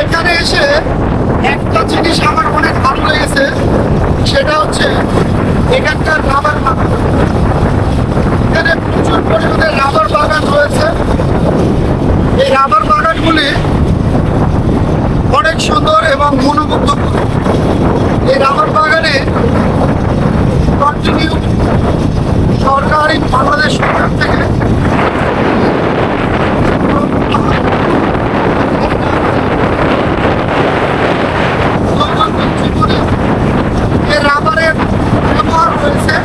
এখানে এসে একটা জিনিস আমার অনেক ভালো লেগেছে, সেটা হচ্ছে এখানকার রাবার বাগান। এখানে প্রচুর পরিমাণে রাবার বাগান রয়েছে। এই রাবার বাগানগুলি অনেক সুন্দর এবং মনোমুগ্ধকর। এই রাবার বাগানে কন্টিনিউ সরকারি, বাংলাদেশ সরকার থেকে দৈনন্দিন জীবনে যে রাবারের ব্যবহার রয়েছে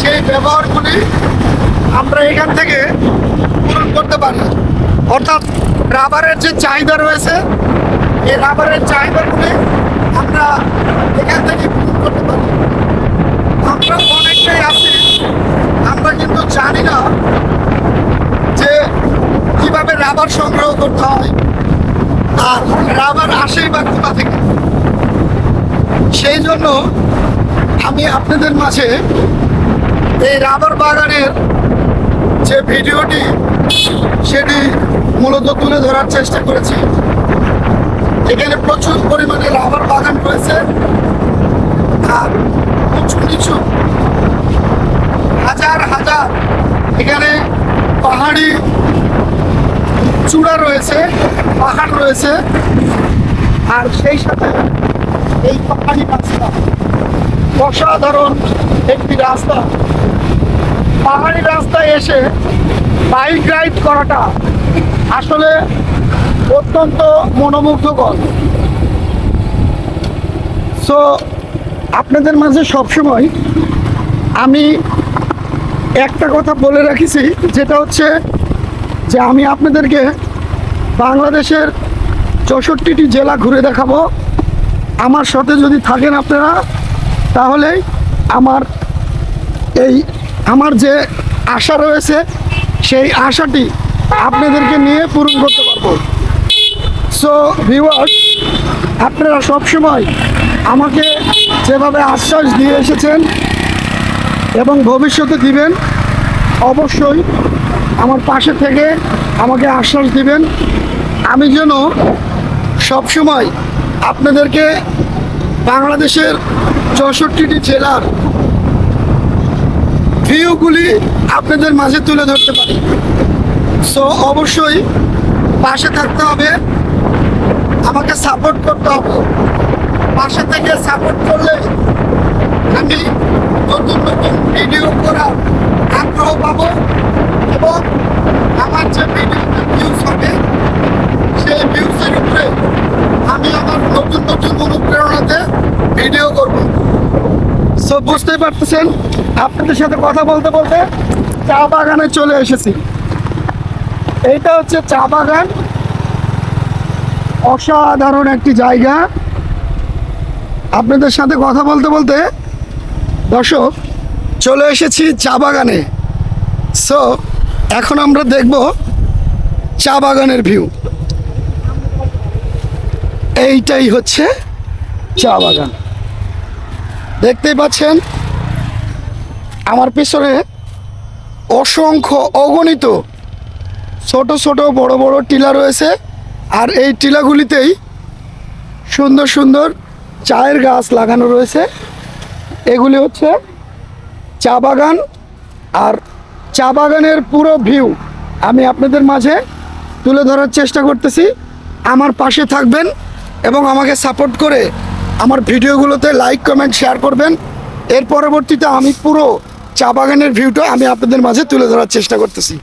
সেই ব্যবহারগুলি আমরা এখান থেকে পারি অর্থাৎ রাবারের যে চাহিদা রয়েছে, এই রাবারের চাহিদাগুলি আমরা এখান থেকে পূরণ করতে পারি। আমরা অনেকটাই আছি। আমরা কিন্তু জানি না যে কীভাবে রাবার সংগ্রহ করতে হয় আর রাবার আসেই বা কোথা থেকে। সেই জন্য আমি আপনাদের মাঝে এই রাবার বাগানের যে ভিডিওটি, সেটি মূলত তুলে ধরার চেষ্টা করেছি। এখানে প্রচুর পরিমাণে রাবার বাগান রয়েছে। আর উঁচু নিচু হাজার হাজার এখানে পাহাড়ি চূড়া রয়েছে, পাহাড় রয়েছে। আর সেই সাথে এই পাহাড়ি রাস্তা অসাধারণ একটি রাস্তা। পাহাড়ি রাস্তায় এসে বাইক রাইড করাটা আসলে অত্যন্ত মনোমুগ্ধকর। সো আপনাদের মাঝে সবসময় আমি একটা কথা বলে রাখিছি, যেটা হচ্ছে যে আমি আপনাদেরকে বাংলাদেশের চৌষট্টিটি জেলা ঘুরে দেখাবো। আমার সাথে যদি থাকেন আপনারা তাহলে আমার এই আমার যে আশা রয়েছে, সেই আশাটি আপনাদেরকে নিয়ে পূরণ করতে পারব। সো ভিউয়ার্স আপনারা সবসময় আমাকে যেভাবে আশ্বাস দিয়ে এসেছেন এবং ভবিষ্যতে দিবেন, অবশ্যই আমার পাশে থেকে আমাকে আশ্বাস দিবেন। আমি যেন সবসময় আপনাদেরকে বাংলাদেশের চৌষট্টিটি জেলার ভিউগুলি আপনাদের মাঝে তুলে ধরতে পারি। সো অবশ্যই পাশে থাকতে হবে। আমাকে সাপোর্ট করতে হবে। পাশে থেকে সাপোর্ট করলে আমি নতুন নতুন ভিডিও করার আগ্রহ পাবো এবং আমার যে ভিডিওতে ভিউজ হবে, সেই ভিউজের উপরে আমি আমার নতুন নতুন অনুপ্রেরণাতে ভিডিও করব সো বুঝতেই পারতেছেন? আপনাদের সাথে কথা বলতে বলতে চা বাগানে চলে এসেছি। এইটা হচ্ছে চা বাগান। অসাধারণ একটি জায়গা। আপনাদের সাথে কথা বলতে বলতে দর্শক, চলে এসেছি চা বাগানে। সো এখন আমরা দেখব চা বাগানের ভিউ। এইটাই হচ্ছে চা বাগান। দেখতেই পাচ্ছেন? আমার পিছনে অসংখ্য অগণিত ছোট ছোট বড় বড় টিলা রয়েছে আর এই টিলাগুলিতেই সুন্দর সুন্দর চায়ের গাছ লাগানো রয়েছে। এগুলি হচ্ছে চা বাগান আর চা বাগানের পুরো ভিউ আমি আপনাদের মাঝে তুলে ধরার চেষ্টা করতেছি। আমার পাশে থাকবেন এবং আমাকে সাপোর্ট করে আমার ভিডিওগুলোতে লাইক কমেন্ট শেয়ার করবেন। এর পরবর্তীতে আমি পুরো চা বাগানের ভিউটা আমি আপনাদের মাঝে তুলে ধরার চেষ্টা করতেছি।